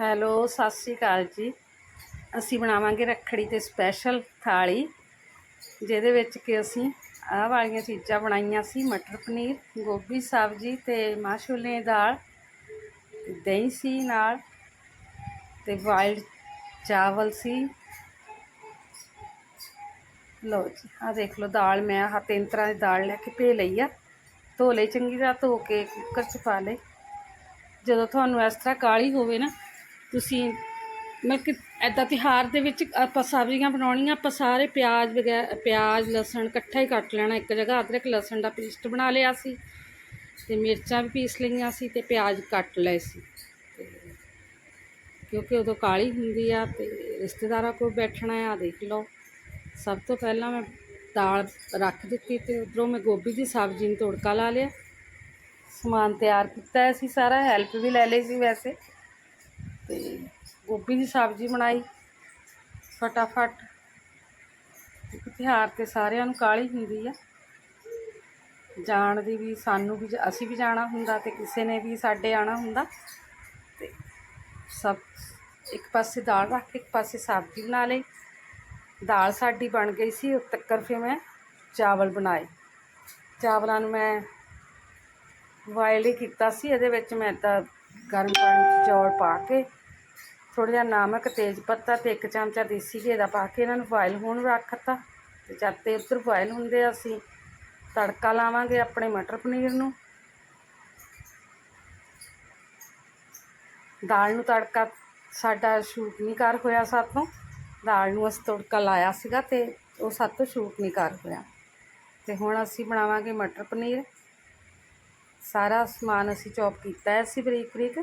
Hello, ਸਤਿ ਸ਼੍ਰੀ ਅਕਾਲ ਜੀ। ਅਸੀਂ ਬਣਾਵਾਂਗੇ ਰੱਖੜੀ ਤੇ ਸਪੈਸ਼ਲ ਥਾਲੀ, ਜਿਹਦੇ ਵਿੱਚ ਕਿ ਅਸੀਂ ਆਹ ਵਾਲੀਆਂ ਚੀਜ਼ਾਂ ਬਣਾਈਆਂ ਸੀ, ਮਟਰ ਪਨੀਰ, ਗੋਭੀ ਸਬਜ਼ੀ ਤੇ ਮਾਂ ਛੋਲੇ ਦਾਲ, ਦਹੀਂ ਸੀ ਨਾਲ ਤੇ ਵਾਈਲਡ ਚਾਵਲ ਸੀ। ਲਓ ਜੀ, ਆਹ ਦੇਖ ਲਓ ਦਾਲ, ਮੈਂ ਆਹ ਤਿੰਨ ਤਰ੍ਹਾਂ ਦੀ ਦਾਲ ਲੈ ਕੇ ਭੇ ਲਈ ਆ। ਧੋ ਲਈ, ਚੰਗੀ ਤਰ੍ਹਾਂ ਧੋ ਕੇ ਕੁੱਕਰ 'ਚ ਪਾ ਲਏ। ਜਦੋਂ ਤੁਹਾਨੂੰ ਇਸ ਤਰ੍ਹਾਂ ਕਾਲੀ ਹੋਵੇ ਨਾ ਤੁਸੀਂ ਮੈਂ ਕਿ ਐਦਾਂ ਤਿਉਹਾਰ ਦੇ ਵਿੱਚ ਆਪਾਂ ਸਬਜ਼ੀਆਂ ਬਣਾਉਣੀਆਂ, ਆਪਾਂ ਸਾਰੇ ਪਿਆਜ਼ ਵਗੈਰਾ ਪਿਆਜ਼, ਲਸਣ ਇਕੱਠਾ ਹੀ ਕੱਟ ਲੈਣਾ, ਇੱਕ ਜਗ੍ਹਾ ਅਦਰਕ, ਲਸਣ ਦਾ ਪੇਸਟ ਬਣਾ ਲਿਆ ਸੀ ਤੇ ਮਿਰਚਾਂ ਵੀ ਪੀਸ ਲਈਆਂ ਸੀ ਤੇ ਪਿਆਜ਼ ਕੱਟ ਲਏ ਸੀ। ਤੇ ਕਿਉਂਕਿ ਉਦੋਂ ਕਾਲੀ ਹੁੰਦੀ ਆ ਤੇ ਰਿਸ਼ਤੇਦਾਰਾਂ ਕੋਲ ਬੈਠਣਾ ਆ, ਦੇਖ ਲਓ। ਸਭ ਤੋਂ ਪਹਿਲਾਂ ਮੈਂ ਦਾਲ ਰੱਖ ਦਿੱਤੀ ਤੇ ਉਧਰੋਂ ਮੈਂ ਗੋਭੀ ਦੀ ਸਬਜ਼ੀ ਨੂੰ ਤੜਕਾ ਲਾ ਲਿਆ। ਸਮਾਨ ਤਿਆਰ ਕੀਤਾ ਸੀ ਸਾਰਾ, ਹੈਲਪ ਵੀ ਲੈ ਲਈ ਸੀ ਵੈਸੇ। ਤੇ ਗੋਭੀ ਦੀ ਸਬਜ਼ੀ ਬਣਾਈ। ਫਟਾਫਟ ਇੱਕ ਤਿਉਹਾਰ ਤੇ ਸਾਰਿਆਂ ਨੂੰ ਕਾਹਲੀ ਹੁੰਦੀ ਆ। ਜਾਣ ਦੀ ਵੀ ਸਾਨੂੰ ਵੀ, ਅਸੀਂ ਵੀ ਜਾਣਾ ਹੁੰਦਾ ਤੇ ਕਿਸੇ ਨੇ ਵੀ ਸਾਡੇ ਆਣਾ ਹੁੰਦਾ। ਤੇ ਸਭ ਇੱਕ ਪਾਸੇ ਦਾਲ ਰੱਖ ਕੇ ਇੱਕ ਪਾਸੇ ਸਬਜ਼ੀ ਬਣਾ ਲਈ। ਦਾਲ ਸਾਡੀ ਬਣ ਗਈ ਸੀ ਉਸ ਤੱਕਰ ਫਿਰ ਮੈਂ ਚਾਵਲ ਬਣਾਏ। ਚਾਵਲਾਂ ਨੂੰ ਮੈਂ ਬੋਇਲ ਹੀ ਕੀਤਾ ਸੀ, ਇਹਦੇ ਵਿੱਚ ਮੈਂ ਤਾਂ ਗਰਮ ਪਾਣੀ 'ਚ ਚੌਲ ਪਾ ਕੇ, ਥੋੜ੍ਹਾ ਜਿਹਾ ਨਮਕ ਤੇਜ਼ ਪੱਤਾ ਤੇ ਇੱਕ ਚਮਚਾ ਦੇਸੀ ਘੇ ਦਾ ਪਾ ਕੇ ਇਹਨਾਂ ਨੂੰ ਬੋਇਲ ਹੋਣ ਰੱਖਤਾ ਤੇ ਜਦ ਤੇ ਉੱਧਰ ਬੋਇਲ ਹੁੰਦੇ ਆ, ਅਸੀਂ ਤੜਕਾ ਲਾਵਾਂਗੇ ਆਪਣੇ ਮਟਰ ਪਨੀਰ ਨੂੰ। ਦਾਲ ਨੂੰ ਤੜਕਾ, ਸਾਡਾ ਸ਼ੂਟ ਨਹੀਂ ਕਰ ਹੋਇਆ ਸਾਤੋਂ। ਦਾਲ ਨੂੰ ਅਸੀਂ ਤੜਕਾ ਲਾਇਆ ਸੀਗਾ ਤੇ ਉਹ ਸਾਤੋਂ ਸ਼ੂਟ ਨਹੀਂ ਕਰ ਹੋਇਆ। ਤੇ ਹੁਣ ਅਸੀਂ ਬਣਾਵਾਂਗੇ ਮਟਰ ਪਨੀਰ। ਸਾਰਾ ਸਮਾਨ ਅਸੀਂ ਚੌਪ ਕੀਤਾ ਹੈ ਅਸੀਂ ਬਰੀਕ ਬਰੀਕ।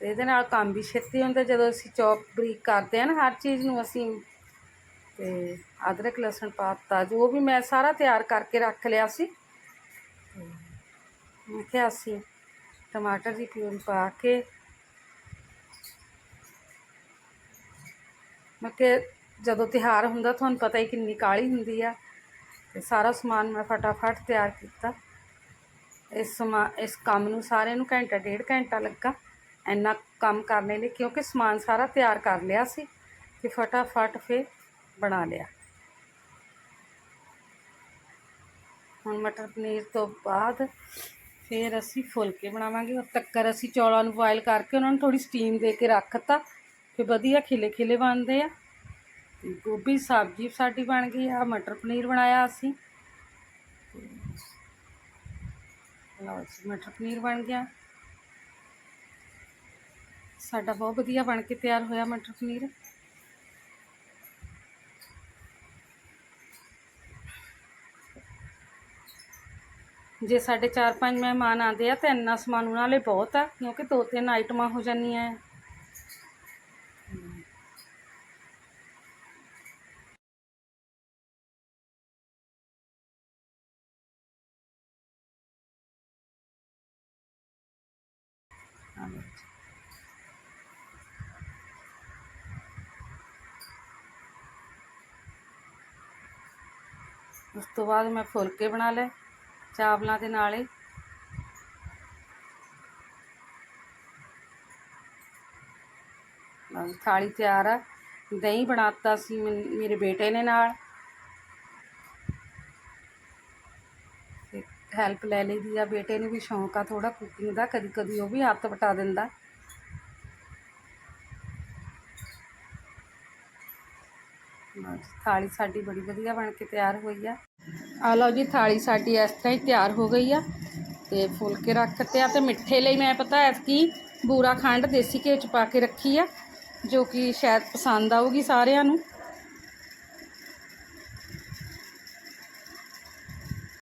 ਤੇ ਇਹਦੇ ਨਾਲ ਕੰਮ ਵੀ ਛੇਤੀ ਹੁੰਦਾ ਜਦੋਂ ਅਸੀਂ ਚੌਪ ਬਰੀਕ ਕਰਦੇ ਹਾਂ ਨਾ, ਹਰ ਚੀਜ਼ ਨੂੰ ਅਸੀਂ ਤੇ ਅਦਰਕ, ਲਸਣ, ਪਾਤਾ, ਜੋ ਵੀ ਮੈਂ ਸਾਰਾ ਤਿਆਰ ਕਰਕੇ ਰੱਖ ਲਿਆ ਸੀ। ਤੇ ਮੈਂ ਕਿਹਾ ਅਸੀਂ ਟਮਾਟਰ ਦੀ ਪਿਊਰੀ ਪਾ ਕੇ ਮੈਂ ਕਿ ਜਦੋਂ ਤਿਉਹਾਰ ਹੁੰਦਾ ਤੁਹਾਨੂੰ ਪਤਾ ਹੀ ਕਿੰਨੀ ਕਾਲੀ ਹੁੰਦੀ ਆ। ਤੇ ਸਾਰਾ ਸਮਾਨ ਮੈਂ ਫਟਾਫਟ ਤਿਆਰ ਕੀਤਾ। ਇਸ ਸਮਾ, ਇਸ ਕੰਮ ਨੂੰ ਸਾਰੇ ਨੂੰ ਘੰਟਾ, ਡੇਢ ਘੰਟਾ ਲੱਗਾ। ਇੰਨਾ ਕੰਮ ਕਰਨੇ ਲਈ ਕਿਉਂਕਿ ਸਮਾਨ ਸਾਰਾ ਤਿਆਰ ਕਰ ਲਿਆ ਸੀ ਤੇ ਫਟਾਫਟ ਫਿਰ ਬਣਾ ਲਿਆ। ਹੁਣ ਮਟਰ ਪਨੀਰ ਤੋਂ ਬਾਅਦ ਫਿਰ ਅਸੀਂ ਫੁਲਕੇ ਬਣਾਵਾਂਗੇ ਉਹ ਤੱਕਰ ਅਸੀਂ ਚੌਲਾਂ ਨੂੰ ਬੋਇਲ ਕਰਕੇ ਉਹਨਾਂ ਨੂੰ ਥੋੜੀ ਸਟੀਮ ਦੇ ਕੇ ਰੱਖਤਾ। ਫਿਰ ਵਧੀਆ ਖਿਲੇ ਖਿਲੇ ਬਣਦੇ ਆ। ਗੋਭੀ, ਸਬਜ਼ੀ ਸਾਡੀ ਬਣ ਗਈ ਆ, ਮਟਰ ਪਨੀਰ ਬਣਾਇਆ ਅਸੀਂ। ਲਓ ਜੀ, ਮਟਰ ਪਨੀਰ ਬਣ ਗਿਆ। ਸਾਡਾ ਬਹੁਤ ਵਧੀਆ ਬਣ ਕੇ ਤਿਆਰ ਹੋਇਆ ਮਟਰ ਪਨੀਰ। ਜੇ ਸਾਡੇ 4-5 ਮਹਿਮਾਨ ਆਉਂਦੇ ਆ ਤਾਂ ਇੰਨਾ ਸਮਾਨ ਉਹਨਾਂ ਲਈ ਬਹੁਤ ਆ, ਕਿਉਂਕਿ ਦੋ ਤਿੰਨ ਆਈਟਮਾਂ ਹੋ ਜਾਂਦੀਆਂ ਉਸ ਤੋਂ ਬਾਅਦ ਮੈਂ ਫੁਲਕੇ ਬਣਾ ਲਏ, ਚਾਵਲਾਂ ਦੇ ਨਾਲ ਹੀ। ਥਾਲੀ ਤਿਆਰ ਆ। ਦਹੀਂ ਬਣਾਤਾ ਸੀ ਮੈਨ- ਮੇਰੇ ਬੇਟੇ ਨੇ ਨਾਲ। ਹੈਲਪ ਲੈ ਲਈ ਦੀ ਆ। ਬੇਟੇ ਨੂੰ ਵੀ ਸ਼ੌਂਕ ਆ ਥੋੜਾ ਕੁਕਿੰਗ ਦਾ, ਕਦੀ ਕਦੀ ਉਹ ਵੀ ਹੱਥ ਵਟਾ ਦਿੰਦਾ। ਬਸ, ਥਾਲੀ ਸਾਡੀ ਬੜੀ ਵਧੀਆ ਬਣ ਕੇ ਤਿਆਰ ਹੋਈ ਆ। ਆ ਲਓ ਜੀ, ਥਾਲੀ ਸਾਡੀ ਇਸ ਤਰ੍ਹਾਂ ਹੀ ਤਿਆਰ ਹੋ ਗਈ ਆ। ਤੇ ਫੁਲਕੇ ਰੱਖਤੇ ਆ ਤੇ ਮਿੱਠੇ ਲਈ ਮੈਂ ਪਤਾ ਹੈ ਕਿ ਬੂਰਾ ਖੰਡ ਦੇਸੀ ਘਿਓ ਚ ਪਾ ਕੇ ਰੱਖੀ ਆ, ਜੋ ਕਿ ਸ਼ਾਇਦ ਪਸੰਦ ਆਊਗੀ ਸਾਰਿਆਂ ਨੂੰ।